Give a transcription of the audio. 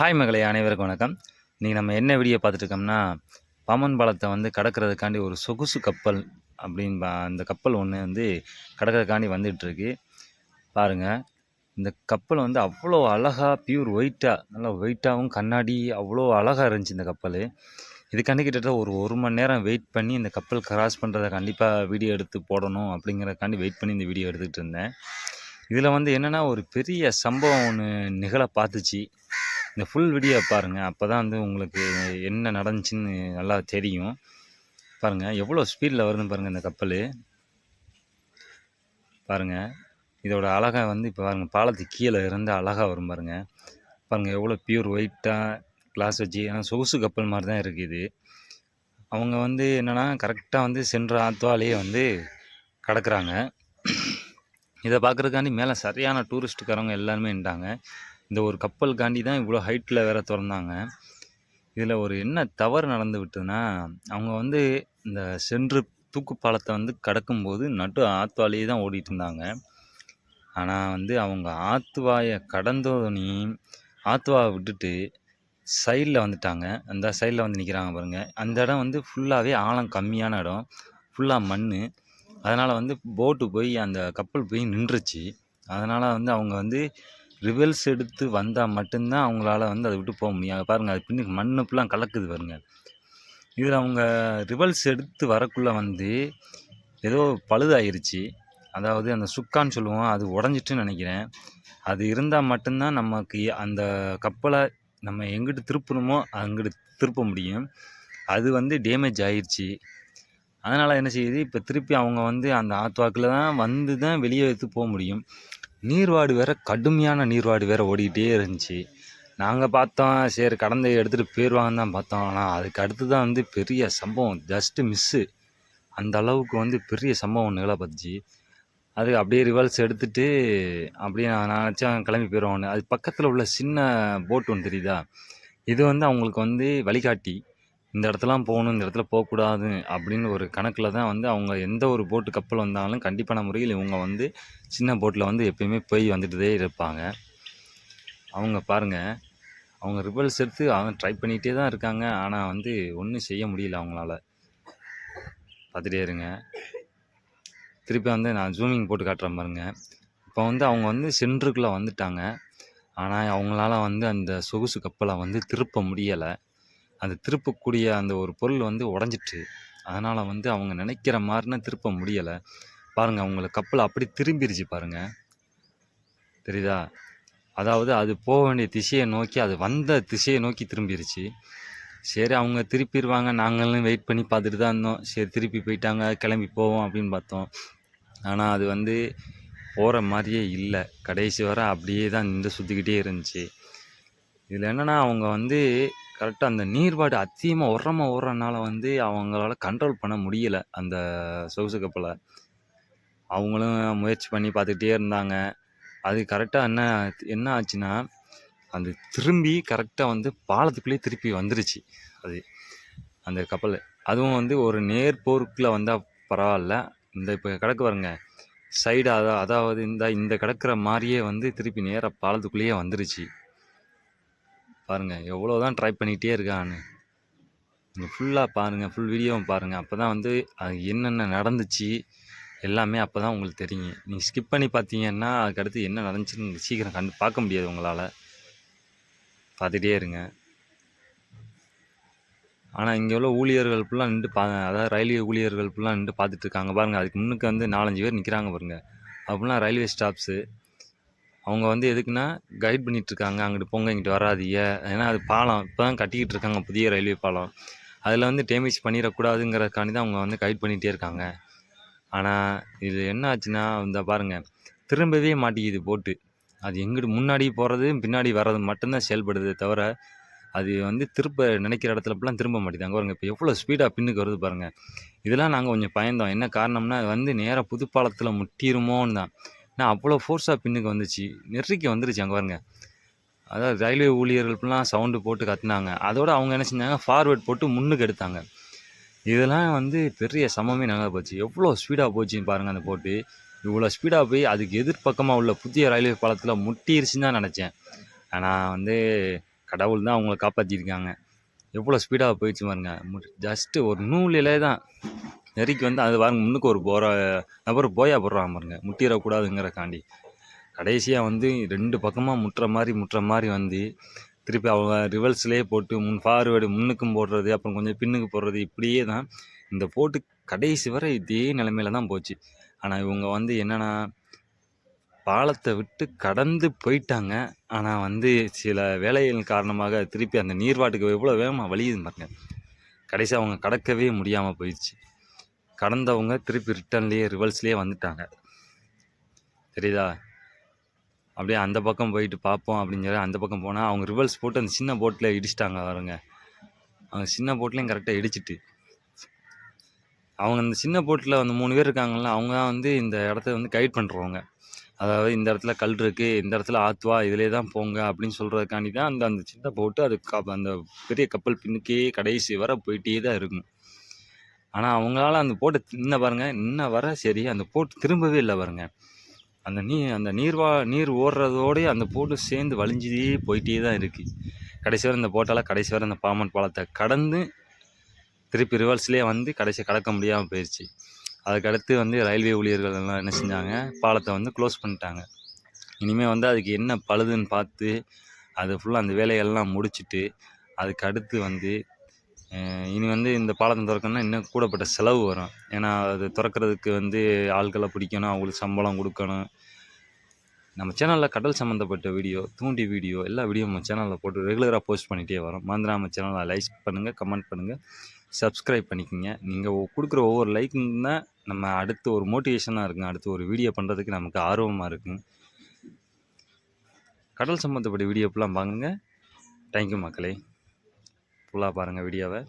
Hi மகளே அனைவருக்கும் வணக்கம். இன்றைக்கி நம்ம என்ன வீடியோ பார்த்துட்ருக்கோம்னா பாமன் பாலத்தை வந்து கடக்கிறதுக்காண்டி ஒரு சொகுசு கப்பல் அப்படின்னு பா- அந்த கப்பல் ஒன்று வந்து கடக்கிறதுக்காண்டி வந்துட்டுருக்கு. பாருங்கள் இந்த கப்பல் வந்து அவ்வளோ அழகாக பியூர் ஒயிட்டாக நல்லா ஒயிட்டாகவும் கண்ணாடி அவ்வளோ அழகாக இருந்துச்சு இந்த கப்பல். இதுக்காண்டி கிட்டத்தட்ட ஒரு ஒரு மணி நேரம் வெயிட் பண்ணி இந்த கப்பல் கிராஸ் பண்ணுறதை கண்டிப்பாக வீடியோ எடுத்து போடணும் அப்படிங்கிறதுக்காண்டி வெயிட் பண்ணி இந்த வீடியோ எடுத்துகிட்டு இருந்தேன். இதில் வந்து என்னென்னா ஒரு பெரிய சம்பவம் ஒன்று நிகழ பார்த்துச்சு. இந்த ஃபுல் வீடியோ பாருங்கள் அப்போ தான் வந்து உங்களுக்கு என்ன நடந்துச்சுன்னு நல்லா தெரியும். பாருங்கள் எவ்வளோ ஸ்பீடில் வருதுன்னு பாருங்கள் இந்த கப்பல். பாருங்கள் இதோட அழகாக வந்து இப்போ பாருங்கள் பாலத்துக்கு கீழே இருந்து அழகாக வரும் பாருங்கள் பாருங்கள் எவ்வளோ பியூர் ஒயிட்டாக கிளாஸ் வச்சு ஏன்னா சொகுசு கப்பல் மாதிரி தான் இருக்குது இது. அவங்க வந்து என்னென்னா கரெக்டாக வந்து சென்ற ஆத்வாலேயே வந்து கடக்குறாங்க. இதை பார்க்குறதுக்காண்டி மேலே சரியான டூரிஸ்ட்டுக்காரவங்க எல்லாருமே நின்ட்டாங்க இந்த ஒரு கப்பலுக்காண்டி தான் இவ்வளோ ஹைட்டில் வேற திறந்தாங்க. இதில் ஒரு என்ன தவறு நடந்து விட்டுதுன்னா அவங்க வந்து இந்த சென்று தூக்கு பாலத்தை வந்து கடக்கும்போது நட்டு ஆத்துவாலேயே தான் ஓடிட்டு இருந்தாங்க. ஆனால் வந்து அவங்க ஆத்துவாயை கடந்தோடனே ஆத்துவாவை விட்டுட்டு சைடில் வந்துட்டாங்க. அந்த சைடில் வந்து நிற்கிறாங்க பாருங்கள் அந்த இடம் வந்து ஃபுல்லாகவே ஆழம் கம்மியான இடம். ஃபுல்லாக மண் அதனால் வந்து போட்டு போய் அந்த கப்பல் போய் நின்றுச்சு. அதனால் வந்து அவங்க வந்து ரிவல்ஸ் எடுத்து வந்தால் மட்டும்தான் அவங்களால வந்து அதை விட்டு போக முடியும். பாருங்கள் அது பின்னுக்கு மண் ஃபுல்லாக கலக்குது பாருங்கள் இதில் அவங்க ரிவல்ஸ் எடுத்து வரக்குள்ளே வந்து ஏதோ பழுதாயிருச்சு. அதாவது அந்த சுக்கான்னு சொல்லுவோம் அது உடஞ்சிட்டுன்னு நினைக்கிறேன். அது இருந்தால் மட்டும்தான் நமக்கு அந்த கப்பலை நம்ம எங்கிட்டு திருப்பணுமோ அங்கிட்டு திருப்ப முடியும். அது வந்து டேமேஜ் ஆயிடுச்சு அதனால் என்ன செய்யுது? இப்போ திருப்பி அவங்க வந்து அந்த ஆத்வாக்கில் தான் வந்து தான் வெளியே எடுத்து போக முடியும். நீர்வாடு வேற கடுமையான நீர்வாடு வேற ஓடிக்கிட்டே இருந்துச்சு. நாங்கள் பார்த்தோம் சரி கடந்த எடுத்துகிட்டு போயிடுவாங்கன்னு தான் பார்த்தோம். ஆனால் அதுக்கு அடுத்து தான் வந்து பெரிய சம்பவம் ஜஸ்ட்டு மிஸ்ஸு அந்த அளவுக்கு வந்து பெரிய சம்பவம் நிகழ பார்த்துச்சு அது அப்படியே ரிவல்ஸ் எடுத்துகிட்டு அப்படியே நான் நினச்சேன் கிளம்பி போயிடுவான்னு அது பக்கத்தில் உள்ள சின்ன போட் ஒன்று தெரியுதா? இது வந்து அவங்களுக்கு வந்து வழிகாட்டி. இந்த இடத்துலாம் போகணும் இந்த இடத்துல போகக்கூடாது அப்படின்னு ஒரு கணக்கில் தான் வந்து அவங்க எந்த ஒரு போட்டு கப்பல் வந்தாலும் கண்டிப்பான முறையில் இவங்க வந்து சின்ன போட்டில் வந்து எப்பயுமே போய் வந்துட்டுதே இருப்பாங்க. அவங்க பாருங்கள் அவங்க ரிவல்ஸ் எடுத்து அவங்க ட்ரை பண்ணிகிட்டே தான் இருக்காங்க. ஆனால் வந்து ஒன்றும் செய்ய முடியல அவங்களால. பார்த்துட்டே இருங்க. திருப்பி வந்து நான் ஜூமிங் போட்டு காட்டுறேன் பாருங்க. இப்போ வந்து அவங்க வந்து சென்ட்ருக்குள்ளே வந்துட்டாங்க. ஆனால் அவங்களால வந்து அந்த சொகுசு கப்பலை வந்து திருப்ப முடியலை. அந்த திருப்பக்கூடிய அந்த ஒரு பொருள் வந்து உடஞ்சிட்டு அதனால் வந்து அவங்க நினைக்கிற மாதிரினா திருப்ப முடியலை. பாருங்கள் அவங்கள கப்பல் அப்படி திரும்பிருச்சு பாருங்கள் தெரியுதா? அதாவது அது போக வேண்டிய திசையை நோக்கி அது வந்த திசையை நோக்கி திரும்பிருச்சு. சரி அவங்க திருப்பிடுவாங்க நாங்களும் வெயிட் பண்ணி பார்த்துட்டு தான் இருந்தோம். சரி திருப்பி போயிட்டாங்க. கிளம்பி போவோம் அப்படின்னு பார்த்தோம். ஆனால் அது வந்து போகிற மாதிரியே இல்லை. கடைசி வரை அப்படியே தான் நின்று சுற்றிக்கிட்டே இருந்துச்சு. இதில் என்னென்னா அவங்க வந்து கரெக்டாக அந்த நீர்வாடு அதிகமாக உரமாக ஓடுறனால வந்து அவங்களால கண்ட்ரோல் பண்ண முடியலை அந்த சொகுசு கப்பலை. அவங்களும் முயற்சி பண்ணி பார்த்துக்கிட்டே இருந்தாங்க. அது கரெக்டாக என்ன என்ன ஆச்சுன்னா அந்த திரும்பி கரெக்டாக வந்து பாலத்துக்குள்ளேயே திருப்பி வந்துருச்சு அது அந்த கப்பல். அதுவும் வந்து ஒரு நேர் போருக்குள்ளே வந்தால் பரவாயில்ல. இந்த இப்போ கிடக்கு பாருங்க சைடு அதா அதாவது இந்த இந்த கிடக்கிற மாதிரியே வந்து திருப்பி நேராக பாலத்துக்குள்ளேயே வந்துருச்சு. பாருங்கள் எவ்வளோ தான் ட்ரை பண்ணிகிட்டே இருக்கான்னு நீங்கள் ஃபுல்லாக பாருங்கள் ஃபுல் வீடியோவும் பாருங்கள் அப்போ தான் வந்து அது என்னென்ன நடந்துச்சு எல்லாமே அப்போ தான் உங்களுக்கு தெரியும். நீங்கள் ஸ்கிப் பண்ணி பார்த்தீங்கன்னா அதுக்கடுத்து என்ன நடந்துச்சுன்னு சீக்கிரம் கண்டு பார்க்க முடியாது உங்களால். பார்த்துட்டே இருங்க. ஆனால் இங்கே உள்ள ஊழியர்கள் ஃபுல்லாக நின்று பா அதாவது ரயில்வே ஊழியர்கள் ஃபுல்லாக நின்று பார்த்துட்ருக்காங்க பாருங்கள் அதுக்கு முன்னுக்கு வந்து நாலஞ்சு பேர் நிற்கிறாங்க பாருங்கள் அப்படிலாம் ரயில்வே ஸ்டாஃப்ஸு அவங்க வந்து எதுக்குன்னா கைட் பண்ணிட்டு இருக்காங்க அங்கிட்டு போங்க இங்கிட்டு வராதீங்க. ஏன்னா அது பாலம். இப்போ தான் கட்டிக்கிட்டு இருக்காங்க புதிய ரயில்வே பாலம். அதில் வந்து டேமேஜ் பண்ணிடக்கூடாதுங்கிறதுக்காண்டி தான் அவங்க வந்து கைட் பண்ணிகிட்டே இருக்காங்க. ஆனால் இது என்ன ஆச்சுன்னா இந்த பாருங்கள் திரும்பவே மாட்டேங்குது போட்டு அது எங்கிட்டு முன்னாடி போகிறது பின்னாடி வர்றது மட்டும்தான் செயல்படுதே தவிர அது வந்து திருப்ப நினைக்கிற இடத்துல ஃபுல்லாக திரும்ப மாட்டேங்குது அங்கே பாருங்க இப்போ எவ்வளோ ஸ்பீடாக பின்னுக்கு வருது பாருங்கள் இதெல்லாம் நாங்கள் கொஞ்சம் பயந்தோம். என்ன காரணம்னா அது வந்து நேராக புதுப்பாலத்தில் முட்டிருமோன்னு தான். நான் அவ்வளோ ஃபோர்ஸாக பின்னுக்கு வந்துச்சு. நெருக்கி வந்துருச்சு அங்கே பாருங்க. அதாவது ரயில்வே ஊழியர்கள்லாம் சவுண்டு போட்டு கத்துனாங்க. அதோட அவங்க என்ன செஞ்சாங்க? ஃபார்வேர்ட் போட்டு முன்னுக்கு எடுத்தாங்க. இதெல்லாம் வந்து பெரிய சமமே நல்லா போச்சு. எவ்வளோ ஸ்பீடாக போச்சுன்னு பாருங்கள் அந்த போட்டு. இவ்வளோ ஸ்பீடாக போய் அதுக்கு எதிர்ப்பக்கமாக உள்ள புதிய ரயில்வே பாலத்தில் முட்டிருச்சுன்னு தான் நினச்சேன். ஆனால் வந்து கடவுள் தான் அவங்கள காப்பாற்றிருக்காங்க எவ்வளோ ஸ்பீடாக போயிடுச்சு பாருங்க. ஜஸ்ட்டு ஒரு நூலிலே தான். நெருக்கி வந்து அது பாருங்க முன்னுக்கு ஒரு போகிற நபர் போயா போடுறாங்க பாருங்க முட்டிடக்கூடாதுங்கிறக்காண்டி. கடைசியாக வந்து ரெண்டு பக்கமாக முட்டுற மாதிரி முட்டுற மாதிரி வந்து திருப்பி அவங்க ரிவர்ஸ்லேயே போட்டு முன் ஃபார்வேர்டு முன்னுக்கும் போடுறது அப்புறம் கொஞ்சம் பின்னுக்கு போடுறது இப்படியே தான் இந்த போட்டு கடைசி வரை இதே நிலமையில தான் போச்சு. ஆனால் இவங்க வந்து என்னென்னா பாலத்தை விட்டு கடந்து போயிட்டாங்க. ஆனால் வந்து சில வேலைகள் காரணமாக திருப்பி அந்த நீர்வாட்டுக்கு எவ்வளோ வேகமாக வலியுது பாருங்க. கடைசி அவங்க கடக்கவே முடியாமல் போயிடுச்சு. கடந்தவங்க திருப்பி ரிட்டர்ன்லேயே ரிவல்ஸ்லேயே வந்துட்டாங்க. தெரியுதா? அப்படியே அந்த பக்கம் போயிட்டு பார்ப்போம் அப்படின்னு சொல்லி அந்த பக்கம் போனால் அவங்க ரிவல்ஸ் போட்டு அந்த சின்ன போட்டில் இடிச்சிட்டாங்க அவருங்க அவங்க சின்ன போட்லேயும் கரெக்டாக இடிச்சிட்டு. அவங்க அந்த சின்ன போட்டில் அந்த மூணு பேர் இருக்காங்கல்ல அவங்க தான் வந்து இந்த இடத்த வந்து கைட் பண்ணுறவங்க அதாவது இந்த இடத்துல கல் இருக்குது இந்த இடத்துல ஆத்துவா இதிலே தான் போங்க அப்படின்னு சொல்கிறதுக்காண்டி தான் அந்த அந்த சின்ன போட்டு அது க அந்த பெரிய கப்பல் பின்னுக்கே கடைசி வர போயிட்டே தான் இருக்கும். ஆனால் அவங்களால அந்த போட்டை இன்ன பாருங்கள் இன்ன வர சரி அந்த போட்டு திரும்பவே இல்லை பாருங்கள் அந்த நீ அந்த நீர்வா நீர் ஓடுறதோடயே அந்த போட்டு சேர்ந்து வலிஞ்சே போயிட்டே தான் இருக்குது கடைசி வரை இந்த போட்டால் கடைசி வரை அந்த பாமன் பாலத்தை கடந்து திருப்பி ரிவர்ஸ்லேயே வந்து கடைசியை கடக்க முடியாமல் போயிடுச்சு அதுக்கடுத்து வந்து ரயில்வே ஊழியர்கள் எல்லாம் என்ன செஞ்சாங்க பாலத்தை வந்து க்ளோஸ் பண்ணிட்டாங்க. இனிமேல் வந்து அதுக்கு என்ன பழுதுன்னு பார்த்து அது ஃபுல்லாக அந்த வேலையெல்லாம் முடிச்சுட்டு அதுக்கு அடுத்து வந்து இனி வந்து இந்த பாலத்தை திறக்கணும்னா இன்னும் கூடப்பட்ட செலவு வரும். ஏன்னா அது திறக்கிறதுக்கு வந்து ஆட்களை பிடிக்கணும் அவங்களுக்கு சம்பளம் கொடுக்கணும். நம்ம சேனலில் கடல் சம்மந்தப்பட்ட வீடியோ தூண்டி வீடியோ எல்லா வீடியோ நம்ம சேனலில் போட்டு ரெகுலராக போஸ்ட் பண்ணிகிட்டே வரோம். மறந்துடாம நம்ம சேனலை லைக் பண்ணுங்கள் கமெண்ட் பண்ணுங்கள் சப்ஸ்கிரைப் பண்ணிக்கோங்க. நீங்கள் கொடுக்குற ஒவ்வொரு லைக்கும் தான் நம்ம அடுத்து ஒரு மோட்டிவேஷனாக இருக்குங்க. அடுத்து ஒரு வீடியோ பண்ணுறதுக்கு நமக்கு ஆர்வமாக இருக்குங்க கடல் சம்மந்தப்பட்ட வீடியோ ஃபுல்லாக பாருங்க தேங்க்யூ மக்களே. ஃபுல்லாக பாருங்கள் வீடியோவை